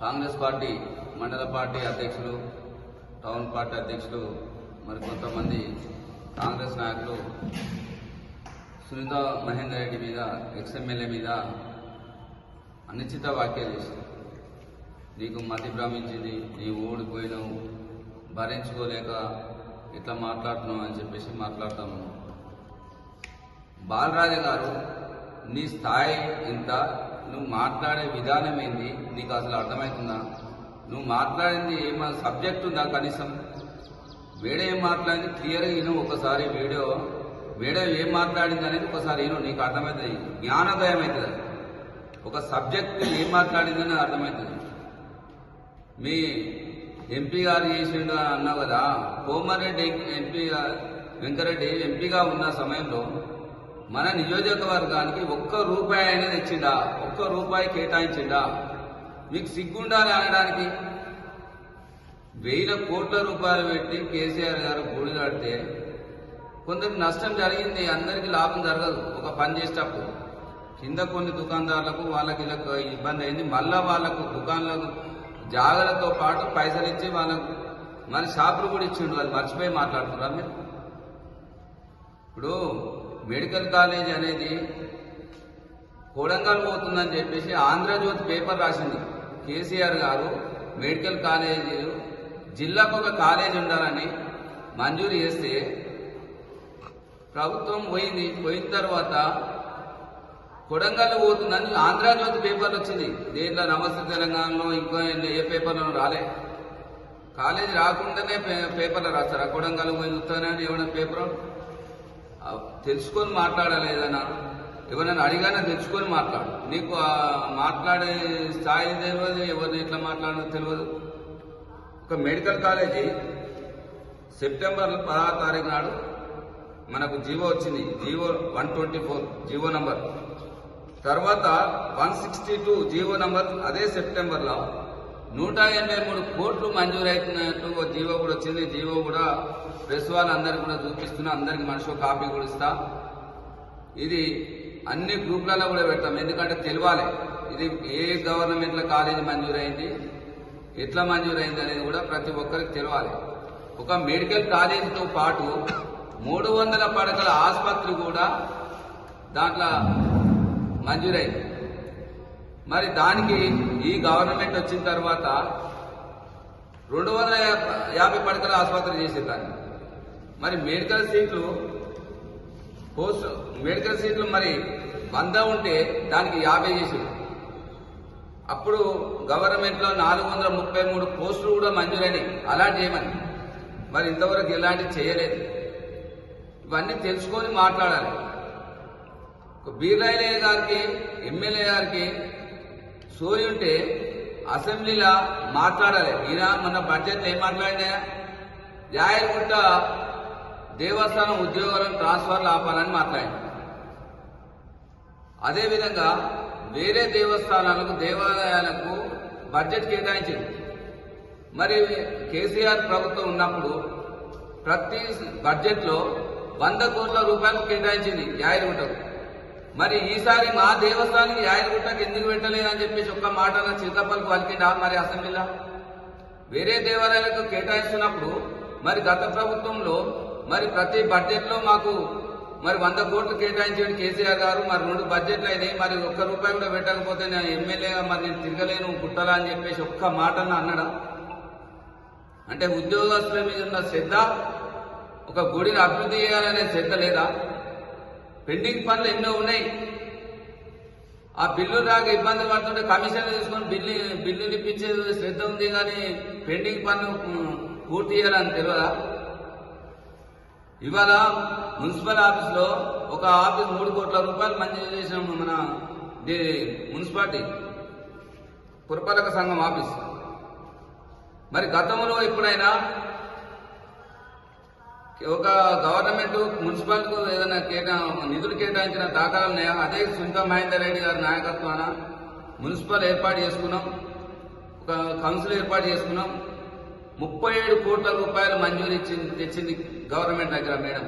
Congress party మండల party అధ్యక్షులు town party అధ్యక్షులు మరి కొంతమంది కాంగ్రెస్ నాయకులు సునీత మహేందర్ రెడ్డి మీద ఎక్స్ఎమ్మెల్యే మీద అనిశ్చిత వ్యాఖ్యలు చేశారు. నీకు మతి భ్రమించింది నీవు ఓడిపోయినావు భరించుకోలేక ఇట్లా మాట్లాడుతున్నావు అని చెప్పేసి మాట్లాడుతాము బాలరాజు గారు నీ స్థాయి ఇంత నువ్వు మాట్లాడే విధానం ఏంది? నీకు అసలు అర్థమవుతుందా నువ్వు మాట్లాడింది ఏమైనా సబ్జెక్ట్ ఉందా కనీసం? వేడే ఏం మాట్లాడింది? క్లియర్గా విను ఒకసారి వీడియో వేడే ఏం మాట్లాడింది అనేది ఒకసారి విను నీకు అర్థమవుతుంది. జ్ఞానోదయం అవుతుంది ఒక సబ్జెక్ట్ ఏం మాట్లాడింది అనేది అర్థమవుతుంది. మీ ఎంపీ గారు చేసిండు అని అన్నావు కదా కోమారెడ్డి ఎంపీ వెంకరెడ్డి ఎంపీగా ఉన్న సమయంలో మన నియోజకవర్గానికి ఒక్క రూపాయి అయినా తెచ్చిండా? ఒక్క రూపాయి కేటాయించిండా? మీకు సిగ్గుండాలి అనడానికి? వేల కోట్ల రూపాయలు పెట్టి కేసీఆర్ గారు గుడి కడితే కొందరికి నష్టం జరిగింది అందరికీ లాభం జరగదు ఒక పని చేసేటప్పుడు. కింద కొన్ని దుకాణదారులకు వాళ్ళకి ఇలా ఇబ్బంది అయింది మళ్ళా వాళ్ళకు దుకాణాలకు జాగ్రత్తతో పాటు పైసలు ఇచ్చి వాళ్ళకు మరి షాపులు కూడా ఇచ్చిండు అది మర్చిపోయి మాట్లాడుతున్నారు మీరు. ఇప్పుడు మెడికల్ కాలేజ్ అనేది కొడంగల్ పోతుందని చెప్పేసి ఆంధ్రజ్యోతి పేపర్ రాసింది. కేసీఆర్ గారు మెడికల్ కాలేజీ జిల్లాకు ఒక కాలేజ్ ఉండాలని మంజూరు చేస్తే ప్రభుత్వం పోయింది. పోయిన తర్వాత కొడంగల్ పోతుందని ఆంధ్రజ్యోతి పేపర్లు వచ్చింది. దేంట్లో నమస్తే తెలంగాణలో ఇంకో ఏ పేపర్లో రాలే. కాలేజీ రాకుండానే పే- పేపర్లో రాస్తారా? కొడంగల్ పోయి చూస్తానని ఏమైనా పేపర్? తెలుసుకొని మాట్లాడాలి ఏదైనా ఎవరైనా అడిగానే తెలుసుకొని మాట్లాడు. నీకు మాట్లాడే స్థాయి తెలియదు ఎవరిని ఎట్లా మాట్లాడదో తెలియదు. ఒక మెడికల్ కాలేజీ సెప్టెంబర్ పదహారు తారీఖు నాడు మనకు జీవో వచ్చింది. GO one twenty four GO number. తర్వాత one sixty two GO number అదే సెప్టెంబర్లో. నూట ఎనభై మూడు కోట్లు మంజూరైతున్నట్టు ఒక జీవో కూడా వచ్చింది. జీవో కూడా ప్రెస్ వాళ్ళందరికీ కూడా చూపిస్తున్నా. అందరికి మనిషి కాపీ కూడా ఇస్తా. ఇది అన్ని గ్రూప్లలో కూడా పెడతాం. ఎందుకంటే తెలియాలి. ఇది ఏ గవర్నమెంట్లో కాలేజీ మంజూరైంది ఎట్లా మంజూరైంది అనేది కూడా ప్రతి ఒక్కరికి తెలియాలి. ఒక మెడికల్ కాలేజీతో పాటు మూడు వందల పడకల ఆసుపత్రి కూడా దాంట్లో మంజూరైంది. మరి దానికి ఈ గవర్నమెంట్ వచ్చిన తర్వాత రెండు వందల యాభై పడకల ఆసుపత్రి చేసే దాన్ని. మరి మెడికల్ సీట్లు పోస్ట్ మెడికల్ సీట్లు మరి వంద ఉంటే దానికి యాభై చేసింది. అప్పుడు గవర్నమెంట్లో నాలుగు వందల ముప్పై మూడు పోస్టులు కూడా మంజూరని అలాంటి చేయమని మరి ఇంతవరకు ఎలాంటివి చేయలేదు. ఇవన్నీ తెలుసుకొని మాట్లాడాలి. ఒక గారికి ఎమ్మెల్యే గారికి సోయి ఉంటే అసెంబ్లీలో మాట్లాడాలి. ఈయన మన బడ్జెట్ ఏం మాట్లాడినా యాయగుట్ట దేవస్థానం ఉద్యోగాలను ట్రాన్స్ఫర్లు ఆపాలని మాట్లాడింది అదేవిధంగా వేరే దేవస్థానాలకు దేవాలయాలకు బడ్జెట్ కేటాయించింది మరి కేసీఆర్ ప్రభుత్వం ఉన్నప్పుడు ప్రతి బడ్జెట్లో వంద కోట్ల రూపాయలు కేటాయించింది యాయగుట్టకు మరి ఈసారి మా దేవస్థానానికి యాయగుట్టకు ఎందుకు పెట్టలేదని చెప్పేసి ఒక్క మాట చిరుతప్పలకు పలికిండా మరి అసెంబ్లీలో? వేరే దేవాలయాలకు కేటాయిస్తున్నప్పుడు మరి గత ప్రభుత్వంలో మరి ప్రతి బడ్జెట్లో మాకు మరి వంద కోట్లు కేటాయించాడు కేసీఆర్ గారు మరి రెండు బడ్జెట్లు అయినాయి మరి ఒక్క రూపాయి కూడా పెట్టకపోతే నేను ఎమ్మెల్యేగా మరి నేను తిరగలేను పుట్టలా అని చెప్పేసి ఒక్క మాటను అన్నడం? అంటే ఉద్యోగస్తుల మీద ఉన్న శ్రద్ధ ఒక గుడిని అభివృద్ధి చేయాలనే శ్రద్ధ లేదా? పెండింగ్ పనులు ఎన్నో ఉన్నాయి. ఆ బిల్లు రాక ఇబ్బంది పడుతుంటే కమిషన్ తీసుకొని బిల్లు బిల్లులు ఇప్పించేది శ్రద్ధ ఉంది కానీ పెండింగ్ పనులు పూర్తి చేయాలని తెలియదా ఇవాళ మున్సిపల్ ఆఫీస్లో ఒక ఆఫీస్ మూడు కోట్ల రూపాయలు మంజూరు చేసినాము మన మున్సిపాలిటీ పురపాలక సంఘం ఆఫీస్. మరి గతంలో ఎప్పుడైనా ఒక గవర్నమెంట్ మున్సిపాలిటీకు ఏదైనా కేటా నిధులు కేటాయించిన దాఖలాలు ఉన్నాయా అదే సునీత మహేందర్ రెడ్డి గారి నాయకత్వాన మున్సిపల్ ఏర్పాటు చేసుకున్నాం. ఒక కౌన్సిల్ ఏర్పాటు చేసుకున్నాం. ముప్పై ఏడు కోట్ల రూపాయలు మంజూరు ఇచ్చింది తెచ్చింది గవర్నమెంట్ దగ్గర మేడం.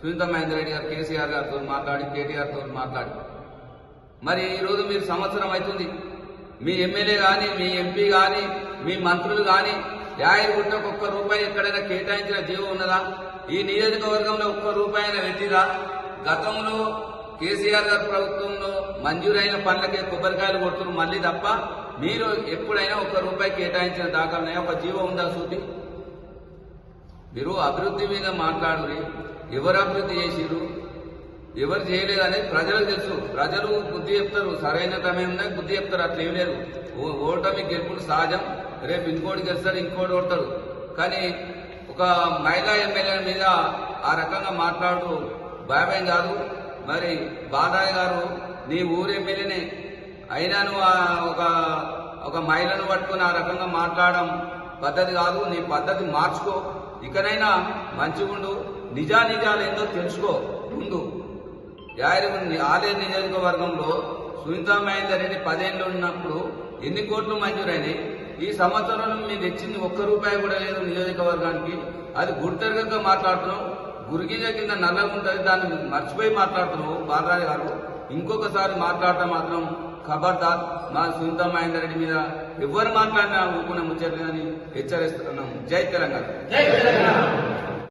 సునీత మహేందర్ రెడ్డి గారు కేసీఆర్ గారితో మాట్లాడి కేటీఆర్తో మాట్లాడి. మరి ఈరోజు మీరు సంవత్సరం అవుతుంది. మీ ఎమ్మెల్యే కానీ మీ ఎంపీ కానీ మీ మంత్రులు కానీ యాయగుట్టకు ఒక్క రూపాయి ఎక్కడైనా కేటాయించిన జీవం ఉన్నదా? ఈ నియోజకవర్గంలో ఒక్క రూపాయి పెట్టిరా గతంలో కేసీఆర్ గారి ప్రభుత్వంలో మంజూరైన పనులకే కొబ్బరికాయలు కొడుతున్నారు మళ్ళీ తప్ప మీరు ఎప్పుడైనా ఒక్క రూపాయి కేటాయించిన దాఖలున్నాయి? ఒక జీవం ఉందా సూటి మీరు అభివృద్ధి మీద మాట్లాడురి ఎవరు అభివృద్ధి చేసిరు ఎవరు చేయలేదు అనేది ప్రజలకు తెలుసు. ప్రజలు బుద్ధి చెప్తారు. సరైన సమయంలో బుద్ధి చెప్తారు. అట్లా ఏం లేదు. ఓ- ఓటమి గెలుపులు సహజం. రేపు ఇంకోటి గెలుస్తాడు ఇంకోటి కొడతాడు. కానీ ఒక మహిళా ఎమ్మెల్యే మీద ఆ రకంగా మాట్లాడుతూ భయమేం కాదు. మరి బాదాయ్ గారు నీ ఊరు ఎమ్మెల్యేనే. అయినా నువ్వు ఒక ఒక మహిళను పట్టుకుని ఆ రకంగా మాట్లాడడం పద్ధతి కాదు. నీ పద్ధతి మార్చుకో. ఇకనైనా మంచిగుండు నిజానిజాలు ఏందో తెలుసుకో. ముందు యాదగిరి ఆలయ నియోజకవర్గంలో సునీతా మహేందర్ రెడ్డి పదేళ్ళు ఉన్నప్పుడు ఎన్ని కోట్లు మంజూరైనాయి? ఈ సంవత్సరంలో మీరు తెచ్చింది ఒక్క రూపాయి కూడా లేదు నియోజకవర్గానికి. అది గుర్తెరగక మాట్లాడుతున్నావు. గురిగిజ కింద నల్లగా ఉంటుంది దాన్ని మర్చిపోయి మాట్లాడుతున్నావు బాలరాజు గారు. ఇంకొకసారి మాట్లాడటం మాత్రం ఖబర్దార్. మా సునీత మహేందర్ రెడ్డి మీద ఎవరు మాట్లాడినా ఊపుకునే ముచ్చట్లు హెచ్చరిస్తున్నాము. హెచ్చరిస్తున్నాం జై తెలంగాణ. జై తెలంగాణ.